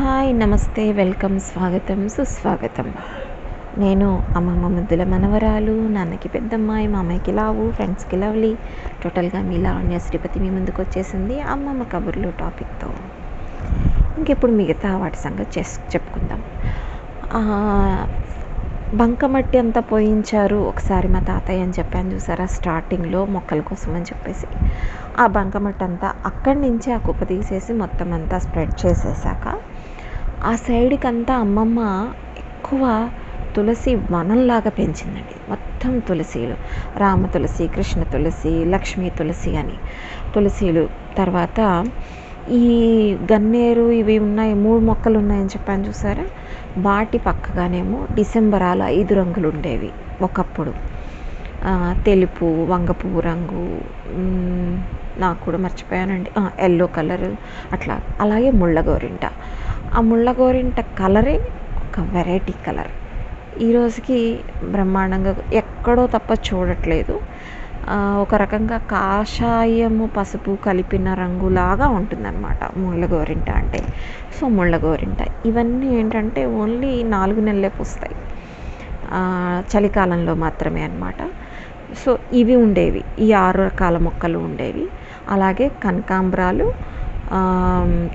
Hi నమస్తే welcome స్వాగతం సుస్వాగతం. నేను అమ్మమ్మ ముద్దుల మనవరాలు నాన్నకి పెద్దమ్మాయి మామయ్యకి లావు ఫ్రెండ్స్కి లవ్లీ టోటల్గా మీ లావణ్య శ్రీపతి మీ ముందుకు వచ్చేసింది అమ్మమ్మ కబుర్లు టాపిక్తో. ఇంకెప్పుడు మిగతా వాటి సంగతి చేసు చెప్పుకుందాం. బంకమట్టి అంతా పోయించారు. ఒకసారి మా తాతయ్య అని చెప్పాను చూసారా స్టార్టింగ్లో మొక్కల కోసం అని చెప్పేసి. ఆ బంకమట్టి అంతా అక్కడి నుంచి ఆ కుప్ప తీసేసి మొత్తం అంతా స్ప్రెడ్ చేసేసాక ఆ సైడ్కి అంతా అమ్మమ్మ ఎక్కువ తులసి వనంలాగా పెంచిందండి. మొత్తం తులసీలు. రామ తులసి కృష్ణ తులసి లక్ష్మీ తులసి అని. తులసీలు. తర్వాత ఈ గన్నేరు ఇవి ఉన్నాయి మూడు మొక్కలు ఉన్నాయని చెప్పాను చూసారా? వాటి పక్కగానేమో డిసెంబరాలు ఐదు రంగులు ఉండేవి ఒకప్పుడు. తెలుపు వంగపువ్వు రంగు నాకు కూడా మర్చిపోయానండి. ఎల్లో కలర్ అట్లా. అలాగే ముళ్ళ గోరింట. ఆ ముళ్ళ గోరింట కలరే ఒక వెరైటీ కలర్. ఈ రోజుకి బ్రహ్మాండంగా ఎక్కడో తప్ప చూడట్లేదు. ఒక రకంగా కాషాయము పసుపు కలిపిన రంగులాగా ఉంటుందన్నమాట ముళ్ళ గోరింట అంటే. సో ముళ్ళ గోరింట. ఇవన్నీ ఏంటంటే ఓన్లీ నాలుగు నెలలే పూస్తాయి. చలికాలంలో మాత్రమే అన్నమాట. సో ఇవి ఉండేవి. ఈ ఆరు రకాల మొక్కలు ఉండేవి. అలాగే కనకాంబరాలు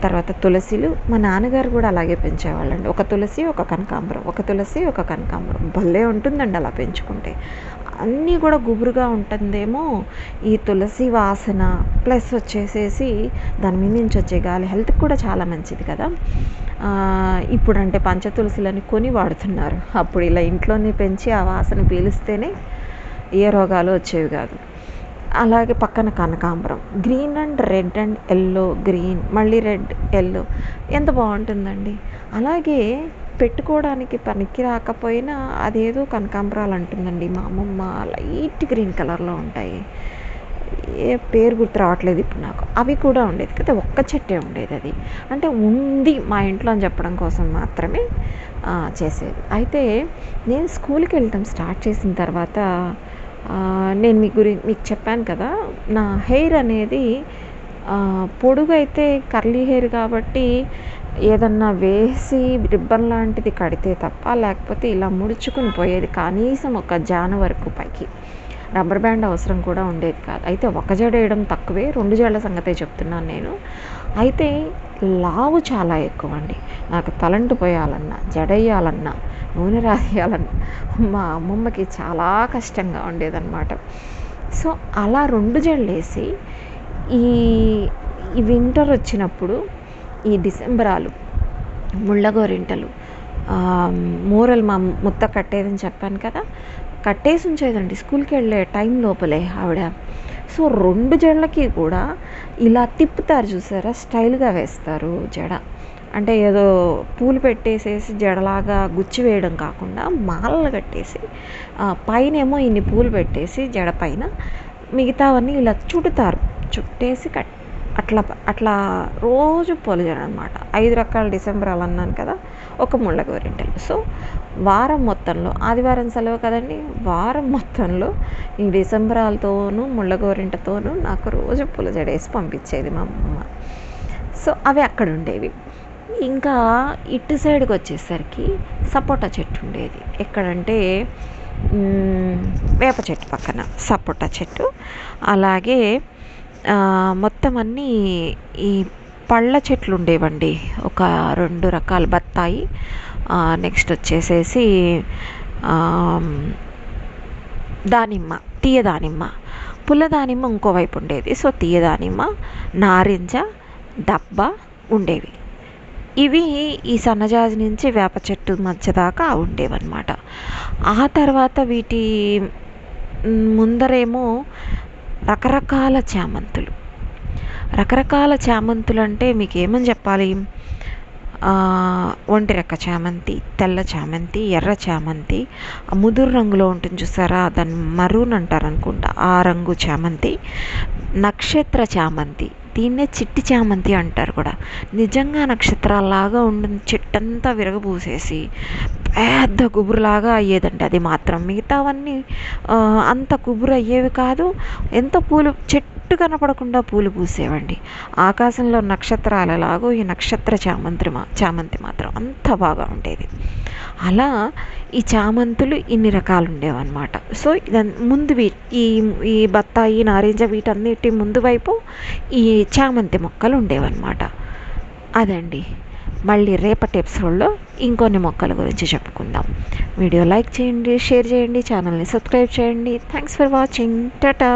తర్వాత తులసిలు. మా నాన్నగారు కూడా అలాగే పెంచేవాళ్ళండి. ఒక తులసి ఒక కనకాంబరం. ఒక తులసి ఒక కనకాంబరం. భలే ఉంటుందండి అలా పెంచుకుంటే. అన్నీ కూడా గుబురుగా ఉంటుందేమో ఈ తులసి వాసన ప్లస్ వచ్చేసేసి దాని మీద నుంచి వచ్చే గాలి హెల్త్కి కూడా చాలా మంచిది కదా. ఇప్పుడంటే పంచ తులసిలని కొని వాడుతున్నారు. అప్పుడు ఇలా ఇంట్లోనే పెంచి ఆ వాసన పీలిస్తేనే ఏ రోగాలు వచ్చేవి కాదు. అలాగే పక్కన కనకాంబరం. Green and red and yellow green మళ్ళీ రెడ్ ఎల్లో. ఎంత బాగుంటుందండి. అలాగే పెట్టుకోవడానికి పనికి రాకపోయినా అదేదో కనకాంబరాలు అంటుందండి మా అమ్మమ్మ. లైట్ గ్రీన్ కలర్లో ఉంటాయి. ఏ పేరు గుర్తు రావట్లేదు ఇప్పుడు నాకు. అవి కూడా ఉండేది కదా ఒక్క చెట్టే ఉండేది అది. అంటే ఉంది మా ఇంట్లో అని చెప్పడం కోసం మాత్రమే చేసేది. అయితే నేను స్కూల్కి వెళ్ళటం స్టార్ట్ చేసిన తర్వాత నేను మీ గురి మీకు చెప్పాను కదా నా హెయిర్ అనేది పొడుగైతే కర్లీ హెయిర్ కాబట్టి ఏదన్నా వేసి రిబ్బన్ లాంటిది కడితే తప్ప లేకపోతే ఇలా ముడుచుకుని పోయేది కనీసం ఒక జాన వరకు పైకి. రబ్బర్ బ్యాండ్ అవసరం కూడా ఉండేది కాదు. అయితే ఒక జడ వేయడం తక్కువే రెండు జడల సంగతే చెప్తున్నాను నేను. అయితే లావు చాలా ఎక్కువ అండి నాకు తలంటు పోయాలన్నా జడేయాలన్నా నూనె రాసేయాలన్నా మా అమ్మమ్మకి చాలా కష్టంగా ఉండేదన్నమాట. సో అలా రెండు జడలు వేసి ఈ ఈ వింటర్ వచ్చినప్పుడు ఈ డిసెంబరాలు ముళ్ళగోరింటలు మూరలు మా ముత్త కట్టేదని చెప్పాను కదా కట్టేసి ఉంచేదండి. స్కూల్కి వెళ్ళే టైం లోపలే ఆవిడ సో రెండు జడలకి కూడా ఇలా తిప్పుతారు చూసారా? స్టైల్గా వేస్తారు జడ. అంటే ఏదో పూలు పెట్టేసేసి జడలాగా గుచ్చి వేయడం కాకుండా మాలలు కట్టేసి పైనేమో ఇన్ని పూలు పెట్టేసి జడ పైన మిగతావన్నీ ఇలా చుట్టుతారు. చుట్టేసి కట్ అట్లా అట్లా రోజు పొలిజాడు అనమాట ఐదు రకాల డిసెంబర్ అలా అన్నాను కదా ఒక ముళ్ళ గోరింటలు. సో వారం మొత్తంలో. ఆదివారం సెలవు కదండి. వారం మొత్తంలో ఈ డిసెంబరాలతోనూ ముళ్ళగోరింటతోనూ నాకు రోజు పూల జడేసి పంపించేది మా అమ్మ. సో అవి అక్కడ ఉండేవి. ఇంకా ఇటు సైడ్కి వచ్చేసరికి సపోటా చెట్టు ఉండేది. ఎక్కడంటే వేప చెట్టు పక్కన సపోటా చెట్టు. అలాగే మొత్తం అన్నీ ఈ పళ్ళ చెట్లు ఉండేవండి. ఒక రెండు రకాల బత్తాయి నెక్స్ట్ వచ్చేసేసి దానిమ్మ తీయ దానిమ్మ. పుల్ల దానిమ్మ ఇంకోవైపు ఉండేది. సో తీయ దానిమ్మ నారింజ దబ్బ ఉండేవి. ఇవి ఈ సన్నజాజి నుంచి వేప చెట్టు మధ్య దాకా ఉండేవన్నమాట. ఆ తర్వాత వీటి ముందరేమో రకరకాల చామంతులు. రకరకాల చామంతులు అంటే మీకు ఏమని చెప్పాలి? ఒంటిరెక్క ఒంటి రెక్క చామంతి తెల్ల చామంతి ఎర్ర చామంతి ఆ ముదురు రంగులో ఉంటుంది చూసారా? దాన్ని మరూన్ అంటారు అనుకుంటా ఆ రంగు చామంతి నక్షత్ర చామంతి దీన్నే చిట్టి చామంతి అంటారు కూడా. నిజంగా నక్షత్రాలాగా ఉండి చెట్టంతా విరగబూసేసి పెద్ద గుబురులాగా అయ్యేదండి అది మాత్రం. మిగతావన్నీ అంత గుబురు అయ్యేవి కాదు. ఎంత పూలు చెట్టు చెట్టు కనపడకుండా పూలు పూసేవండి. ఆకాశంలో నక్షత్రాలలాగో ఈ నక్షత్ర చామంతి మా చామంతి మాత్రం అంత బాగా ఉండేది. అలా ఈ చామంతులు ఇన్ని రకాలు ఉండేవన్నమాట. సో ముందు ఈ ఈ బత్తాయి నారింజ వీటన్నిటి ముందు వైపు ఈ చామంతి మొక్కలు ఉండేవన్నమాట. అదండి. మళ్ళీ రేపటి ఎపిసోడ్లో ఇంకొన్ని మొక్కల గురించి చెప్పుకుందాం. వీడియో లైక్ చేయండి షేర్ చేయండి ఛానల్ని సబ్స్క్రైబ్ చేయండి. Thanks for watching. టాటా!